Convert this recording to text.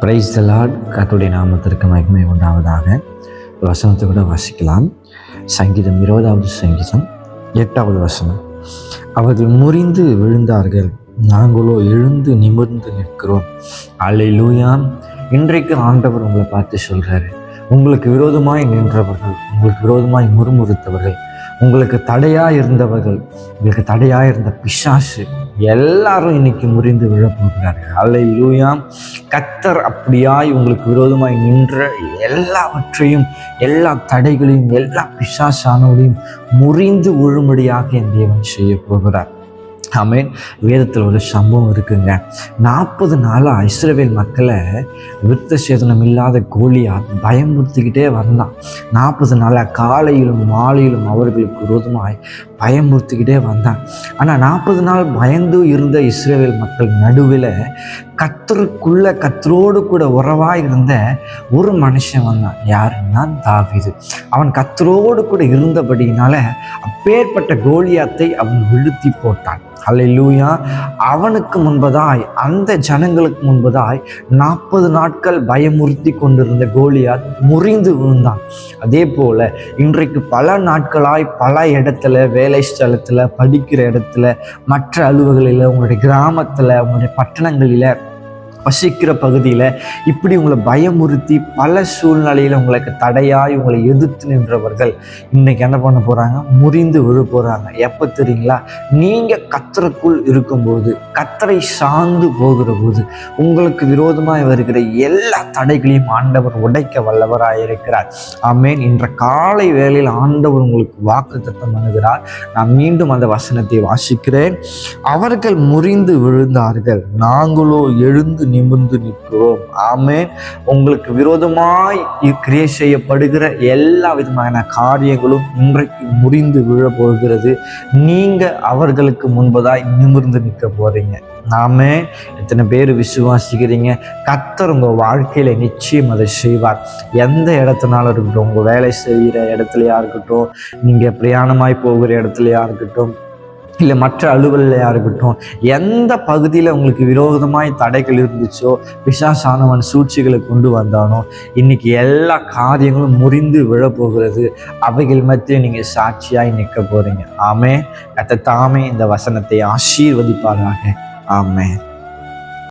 Price தலாட் கத்துடைய நாமத்திற்கு மகிமை உண்டாவதாக. வசனத்தை கூட வாசிக்கலாம். சங்கீதம் இருபதாவது சங்கீதம் எட்டாவது வசனம். அவர்கள் முறிந்து விழுந்தார்கள். நாங்களோ எழுந்து நிமிர்ந்து நிற்கிறோம். அலை அல்லேலூயா இன்றைக்கு ஆண்டவர் உங்களை பார்த்து சொல்கிறாரு உங்களுக்கு விரோதமாய் நின்றவர்கள் உங்களுக்கு விரோதமாய் முறுமுறுத்தவர்கள் உங்களுக்கு தடையாக இருந்தவர்கள் உங்களுக்கு தடையாக இருந்த பிசாசு எல்லாரும் இன்னைக்கு முறிந்து விழப்போகிறார்கள் அலை லூயாம் கத்தர் அப்படியாய் உங்களுக்கு விரோதமாய் நின்ற எல்லாவற்றையும் எல்லா தடைகளையும் எல்லா பிசாசானவரையும் முறிந்து விழும்படியாக என் தேவன் செய்ய போகிறார். ஆமேன். வேதத்தில் ஒரு சம்பவம் இருக்குங்க. நாற்பது நாளாக இஸ்ரவேல் மக்களை விருத்த சேதனம் இல்லாத கோழியா பயமுறுத்திக்கிட்டே வந்தான். நாற்பது நாளாக காலையிலும் மாலையிலும் அவர்களுக்கு விரோதமாய் பயமுறுத்திக்கிட்டே வந்தான். ஆனால் நாற்பது நாள் பயந்து இருந்த இஸ்ரேவேல் மக்கள் நடுவில் கத்தருக்குள்ள கத்தரோடு கூட உறவாக இருந்த ஒரு மனுஷன் வந்தான். யாருன்னா தாவிது. அவன் கத்தரோடு கூட இருந்தபடியினால அப்பேற்பட்ட கோலியாத்தை அவன் விழுத்தி போட்டான். அல்லூயா அவனுக்கு முன்பதாய் அந்த ஜனங்களுக்கு முன்பதாய் நாற்பது நாட்கள் பயமுறுத்தி கொண்டிருந்த கோலியாத் முறிந்து விழுந்தான். அதே போல இன்றைக்கு பல நாட்களாய் பல இடத்துல வேலை ஸ்தலத்தில் படிக்கிற இடத்துல மற்ற அலுவல்களில் உங்களுடைய கிராமத்தில் உங்களுடைய பட்டணங்களில் வசிக்கிற பகுதியில் இப்படி உங்களை பயமுறுத்தி பல சூழ்நிலையில் உங்களுக்கு தடையாய் உங்களை எதிர்த்து நின்றவர்கள் இன்றைக்கி என்ன பண்ண போகிறாங்க முறிந்து விழ போகிறாங்க எப்போ தெரியுங்களா? நீங்கள் கத்தருக்குள் இருக்கும்போது கத்தரை சார்ந்து போகிற போது உங்களுக்கு விரோதமாக வருகிற எல்லா தடைகளையும் ஆண்டவர் உடைக்க வல்லவராக இருக்கிறார். ஆமேன். இன்ற காலை வேளையில் ஆண்டவர் உங்களுக்கு வாக்கு தத்தம் பண்ணுகிறார். நான் மீண்டும் அந்த வசனத்தை வாசிக்கிறேன். அவர்கள் முறிந்து விழுந்தார்கள். நாங்களோ எழுந்து நிமிர்ந்து நிற்கிறோம். ஆமே உங்களுக்கு விரோதமாய் கிரியை செய்யப்படுகிற எல்லா விதமான காரியங்களும் இன்றைக்கு முறிந்து விழ போகிறது. நீங்க அவர்களுக்கு முன்பதாய் நிமிர்ந்து நிற்க போறீங்க. நாமே எத்தனை பேர் விசுவாசிக்கிறீங்க? கத்தர் உங்கள் வாழ்க்கையில் நிச்சயம் அதை செய்வார். எந்த இடத்துனாலும் இருக்கட்டும் உங்கள் வேலை செய்கிற இடத்துலையா இருக்கட்டும் நீங்கள் பிரயாணமாய் போகிற இடத்துலையா இருக்கட்டும் இல்லை மற்ற அலுவலையாக இருக்கட்டும் எந்த பகுதியில் உங்களுக்கு விரோதமாய் தடைகள் இருந்துச்சோ பிசாசானவன் சூழ்ச்சிகளை கொண்டு வந்தானோ இன்னைக்கு எல்லா காரியங்களும் முறிந்து விழப்போகிறது. அவைகள் மத்திய நீங்கள் சாட்சியாய் நிற்க போகிறீங்க ஆமே கத்த தாமே இந்த வசனத்தை ஆசீர்வதிப்பாராக. ஆமே